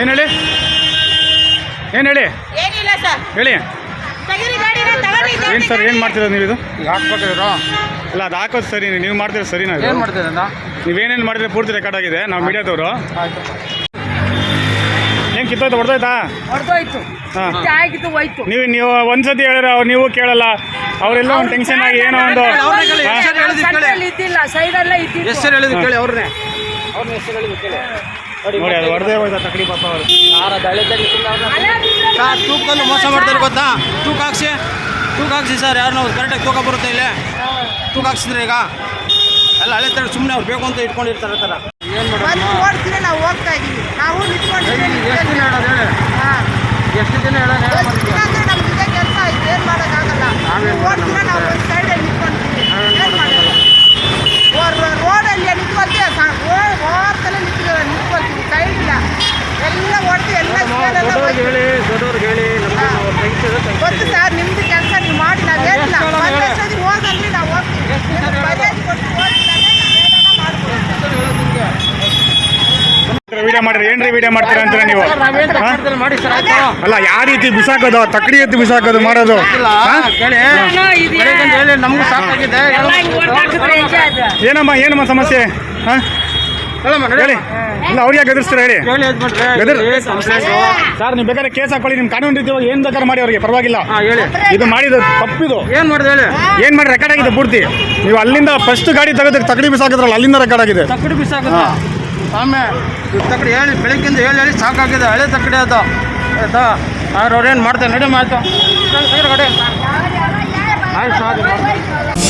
ಏನು ಹೇಳಿ? ಏನು ಹೇಳಿ? ಏನಿಲ್ಲ ಸರ್. ಹೇಳಿ. ತೆಗೀರಿ ಗಾಡಿನ ತಗೊಂಡಿದ್ದೆ. ಏನು ಸರ್ ಏನು ಮಾಡ್ತಿರೋದು ನೀವು ಇದು? ಈಗ ಹಾಕ್ಬೇಕಿದ್ರು ಅಲ್ಲ ಅದು ಹಾಕೋದು ಸರಿ ನೀವು ಮಾಡ್ತೀರ ಸರಿನಾ ಏನು ಮಾಡ್ತಿದ್ದ ನೀವೇನೇನು ಮಾಡಿದ್ರೆ ಪೂರ್ತಿ ರೆಕಾರ್ಡ್ ಆಗಿದೆ? ನಾವು ಮೀಡಿಯಾದವರು. ಆಯ್ತು. ಏನು ಕಿತ್ತೋಯ್ತು ಹೊಡೆದೋಯ್ತಾ? ಹೊಡೆದೋಯ್ತು. ಹಾಂ. ಆಗಿದ್ದು ಹೋಯ್ತು. ನೀವು ನೀವು ಒಂದ್ಸತಿ ಹೇಳಿದ್ರೆ ಅವ್ರು ನೀವು ಕೇಳಲ್ಲ. ಅವರೆಲ್ಲ ಒಂದು ಟೆನ್ಷನ್ ಆಗಿ ಏನೋ ಒಂದು ಅವ್ರನ್ನ ಕೇಳಿ, ಕೇಳಿ. ಸೈಡಲ್ಲಿ ಇದ್ದಿಲ್ಲ ಸೈಡಲ್ಲೇ ಇದ್ದಿದ್ದು ಹೆಸರು ಹೇಳಿದ್ರು ಕೇಳಿ ಅವ್ರನ್ನೇ. ಅವ್ರನ್ನ ಹೆಸರು ಹೇಳಿದ್ರು ಕೇಳಿ. ನೋಡಿ ಅದು ಹೊಡೆದೇ ಹೋಯ್ತಾ ತಕಡಿ ಪಾಪ ಅವರು. ಸರ್ ತೂಕದಲ್ಲೂ ಮೋಸ ಮಾಡ್ತಾರೆ ಗೊತ್ತಾ? ತೂಕ ಹಾಕ್ಸಿ. ತೂಕ ಹಾಕ್ಸಿ ಸರ್ ಯಾರು ನಾವು ಕರೆಕ್ಟಾಗಿ ತೂಕ ಬರುತ್ತೆ ಇಲ್ಲೇ. ತೂಕ ಹಾಕ್ಸಿದ್ರೆ ಈಗ. ಎಲ್ಲ ಹಳೆ ತರ ಸುಮ್ಮನೆ ಅವ್ರು ಬೇಕು ಅಂತ ಇಟ್ಕೊಂಡಿರ್ತಾರೆ ಆ ಥರ. ಏನು ಮಾಡೋದು? ನಾವು ಹೋಗ್ತಾ ಇದ್ದೀವಿ ನಾವು ನಿಂತ್ಕೊಂಡಿದ್ದೀವಿ. ಎಷ್ಟು ದಿನ ಹೇಳೋದು ಹೇಳಿ ಹಾಂ. ಎಷ್ಟು ದಿನ ಹೇಳೋದು ಹೇಳಿ ಎಷ್ಟು ದಿನ ಅಂದ್ರೆ ನಮ್ಗೆ ಇದೇ ಕೆಲಸ ಆಯ್ತು ಏನು ಮಾಡೋಕ್ಕಾಗಲ್ಲ ನಾವೇನ್ ನೀವು ಓಡ್ತೀರ ನಾವು ಒಂದು ಸೈಡಲ್ಲಿ ನಿಂತ್ಕೊಂತೀವಿ ಏನು ಮಾಡೋದು ರೋಡಲ್ಲಿ ನಿಂತ್ಕೊಂತೀವಿ ಓರ್ತಲೇ ನಿಂತ್ಕೊಳ್ಳಿ ನಿಂತ್ಕೊಳ್ತೀವಿ ಸೈಡ್ ಇಲ್ಲ ಎಲ್ಲ ಹೊಡೆದು ಎಲ್ಲ ಸ್ಪೀಡೆಲ್ಲ ದೊಡ್ಡವ್ರಿಗೆ ಹೇಳಿ ದೊಡ್ಡವ್ರಿಗೆ ಹೇಳಿ ನಮ್ಮ ಅವ್ರು ತೆಗಿತಿದ್ರೆ ಗೊತ್ತು ಸರ್ ನಿಮ್ದು ಕೆಲಸ ನೀವು ಮಾಡಿ ನಾವು ಏನಿಲ್ಲ ಒಂದೇ ಸತಿ ಹೋಗಂದ್ರೆ ನಾವು ಹೋಗ್ತೀವಿ ನಿಮ್ಗೆ ಮರ್ಯಾದೆ ಕೊಟ್ಟು ಹೋಗಿಲ್ಲ ಅಂದ್ರೆ ನಾವೇನಾರ ಮಾಡ್ಕೊಳ್ತೀವಿ ವಿಡಿಯೋ ಮಾಡಿದ್ರೆ ಏನ್ರಿ ವಿಡಿಯೋ ಮಾಡ್ತೀರಾ ಅಂತೀರಾ ನೀವು? ಅಲ್ಲ ಯಾವ ರೀತಿ ಬಿಸಾಕೋದು ತಕಡಿ ಎತ್ತಿ ಬಿಸಾಕೋದು ಮಾಡೋದು. ಏನಮ್ಮ ಏನಮ್ಮ ಸಮಸ್ಯೆ? ಹಾಂ? ಹೇಳಿ. ಇಲ್ಲ ಅವ್ರಿಗೆ ಗದರ್ಸ್ತಾರೆ ಹೇಳಿ? ಮಾಡ್ರಿ ಸರ್ ನೀವು ಬೇಕಾದ್ರೆ ಕೇಸ್ ಹಾಕೊಳ್ಳಿ ನಿಮ್ಮ ಕಾನೂನು ರೀತಿ ಏನು ಬೇಕಾದ್ರೆ ಮಾಡಿ ಅವ್ರಿಗೆ ಪರವಾಗಿಲ್ಲ. ಇದು ಮಾಡಿದ ತಪ್ಪಿದು. ಏನು ಮಾಡಿದೆ ಹೇಳಿ? ಏನು ಮಾಡಿ ರೆಕಾರ್ಡ್ ಆಗಿದೆ ಪೂರ್ತಿ. ನೀವು ಅಲ್ಲಿಂದ ಫಸ್ಟ್ ಗಾಡಿ ತೆಗೆದು ತಕಡಿ ಬಿಸಾಕಿದ್ರಲ್ಲ ಅಲ್ಲಿಂದ ರೆಕಾರ್ಡ್ ಆಗಿದೆ. ತಕಡಿ ಬಿಸಾಕದ ಇವ್ ತಕ್ಕಡಿ ಹೇಳಿ ಬೆಳಗ್ಗಿಂದ ಹೇಳಿ ಹೇಳಿ ಸಾಕಾಗಿದೆ, ಹಳೆ ತಕ್ಕಡಿ ಅದು. ಆಯ್ತಾ? ಅವ್ರು ಅವ್ರೇನು ಮಾಡ್ತಾರೆ? ನಡಿ ಆಯ್ತು ಕಡೆ ಆಯ್ತು